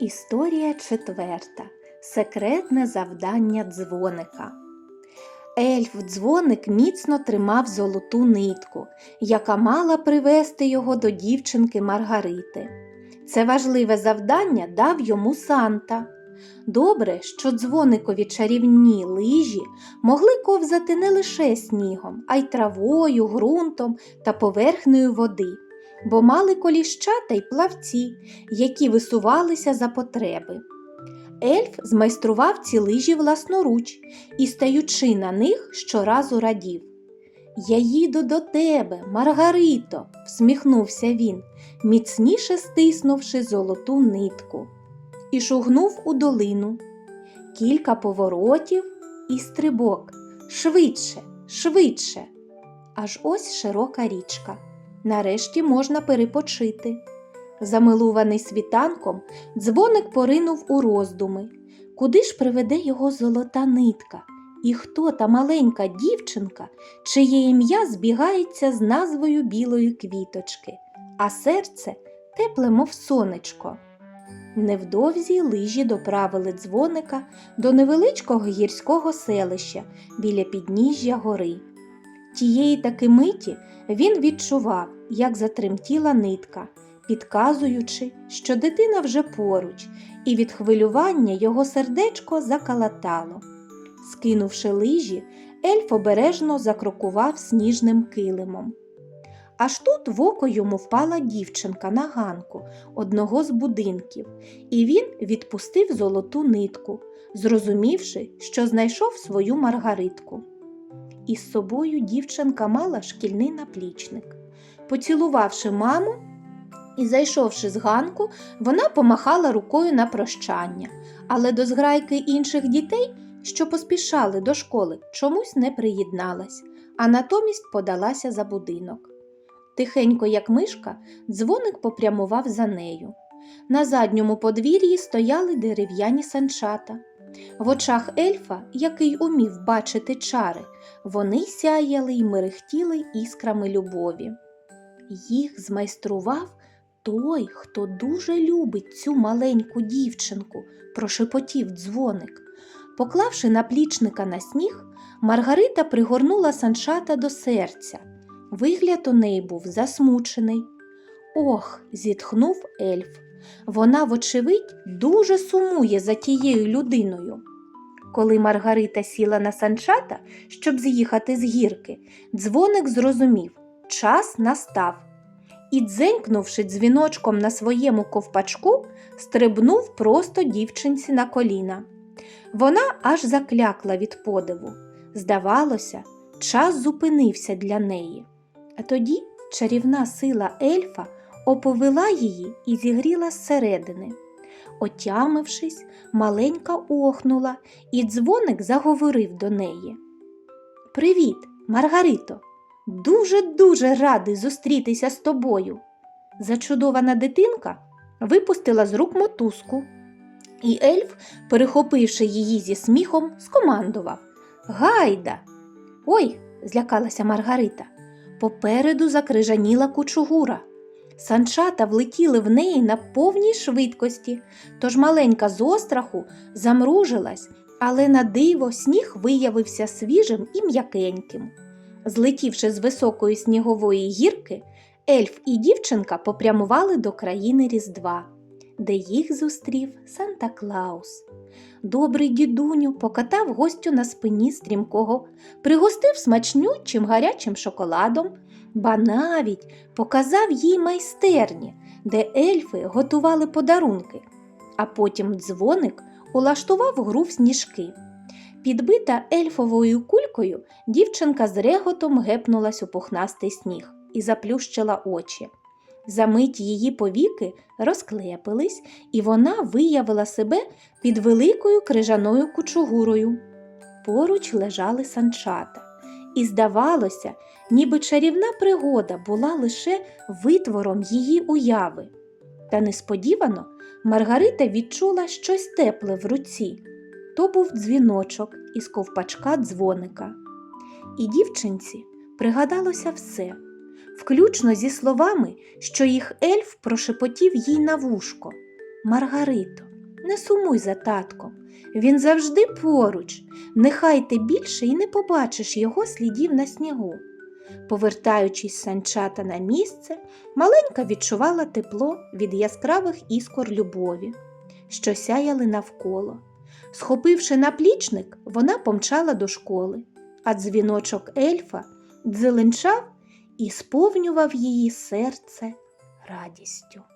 Історія четверта. Секретне завдання дзвоника. Ельф дзвоник міцно тримав золоту нитку, яка мала привести його до дівчинки Маргарити. Це важливе завдання дав йому Санта. Добре, що дзвоникові чарівні лижі могли ковзати не лише снігом, а й травою, ґрунтом та поверхнею води, бо мали коліщата й плавці, які висувалися за потреби. Ельф змайстрував ці лижі власноруч і, стаючи на них, щоразу радів. Я їду до тебе, Маргарито, всміхнувся він, міцніше стиснувши золоту нитку, і шугнув у долину. Кілька поворотів і стрибок. Швидше, швидше. Аж ось широка річка. Нарешті можна перепочити. Замилуваний світанком, дзвоник поринув у роздуми. Куди ж приведе його золота нитка? І хто та маленька дівчинка, чиє ім'я збігається з назвою білої квіточки, а серце тепле, мов сонечко. Невдовзі лижі доправили дзвоника до невеличкого гірського селища біля підніжжя гори. Тієї таки миті він відчував, як затремтіла нитка, підказуючи, що дитина вже поруч, і від хвилювання його сердечко закалатало. Скинувши лижі, ельф обережно закрокував сніжним килимом. Аж тут в око йому впала дівчинка на ганку одного з будинків, і він відпустив золоту нитку, зрозумівши, що знайшов свою маргаритку. Із собою дівчинка мала шкільний наплічник. Поцілувавши маму і зайшовши з ганку, вона помахала рукою на прощання, але до зграйки інших дітей, що поспішали до школи, чомусь не приєдналась, а натомість подалася за будинок. Тихенько, як мишка, дзвоник попрямував за нею. На задньому подвір'ї стояли дерев'яні санчата. В очах ельфа, який умів бачити чари, вони сяяли й мерехтіли іскрами любові. Їх змайстрував той, хто дуже любить цю маленьку дівчинку, прошепотів дзвоник. Поклавши наплічника на сніг, Маргарита пригорнула санчата до серця. Вигляд у неї був засмучений. Ох, зітхнув ельф. Вона, вочевидь, дуже сумує за тією людиною. Коли Маргарита сіла на санчата, щоб з'їхати з гірки, дзвоник зрозумів час настав. І, дзенькнувши дзвіночком на своєму ковпачку, стрибнув просто дівчинці на коліна. Вона аж заклякла від подиву. Здавалося, час зупинився для неї. А тоді чарівна сила ельфа оповила її і зігріла зсередини. Отямившись, маленька охнула, і дзвоник заговорив до неї. Привіт, Маргарито! Дуже-дуже радий зустрітися з тобою. Зачудована дитинка випустила з рук мотузку, і ельф, перехопивши її зі сміхом, скомандував Гайда! Ой, злякалася Маргарита. Попереду закрижаніла кучугура. Санчата влетіли в неї на повній швидкості, тож маленька з остраху замружилась, але на диво сніг виявився свіжим і м'якеньким. Злетівши з високої снігової гірки, ельф і дівчинка попрямували до країни Різдва, де їх зустрів Санта Клаус. Добрий дідуню покатав гостю на спині стрімкого, пригостив смачнючим гарячим шоколадом, ба навіть показав їй майстерні, де ельфи готували подарунки, а потім дзвоник улаштував гру в сніжки. Підбита ельфовою кулькою, дівчинка з реготом гепнулась у пухнастий сніг і заплющила очі. Замить її повіки розклепились, і вона виявила себе під великою крижаною кучугурою. Поруч лежали санчата, і здавалося, ніби чарівна пригода була лише витвором її уяви. Та несподівано Маргарита відчула щось тепле в руці. То був дзвіночок із ковпачка дзвоника. І дівчинці пригадалося все, включно зі словами, що їх ельф прошепотів їй на вушко. Маргарито, не сумуй за татком. Він завжди поруч. Нехай ти більше і не побачиш його слідів на снігу. Повертаючись санчата на місце, маленька відчувала тепло від яскравих іскор любові, що сяяли навколо. Схопивши наплічник, вона помчала до школи, а дзвіночок ельфа дзеленчав і сповнював її серце радістю.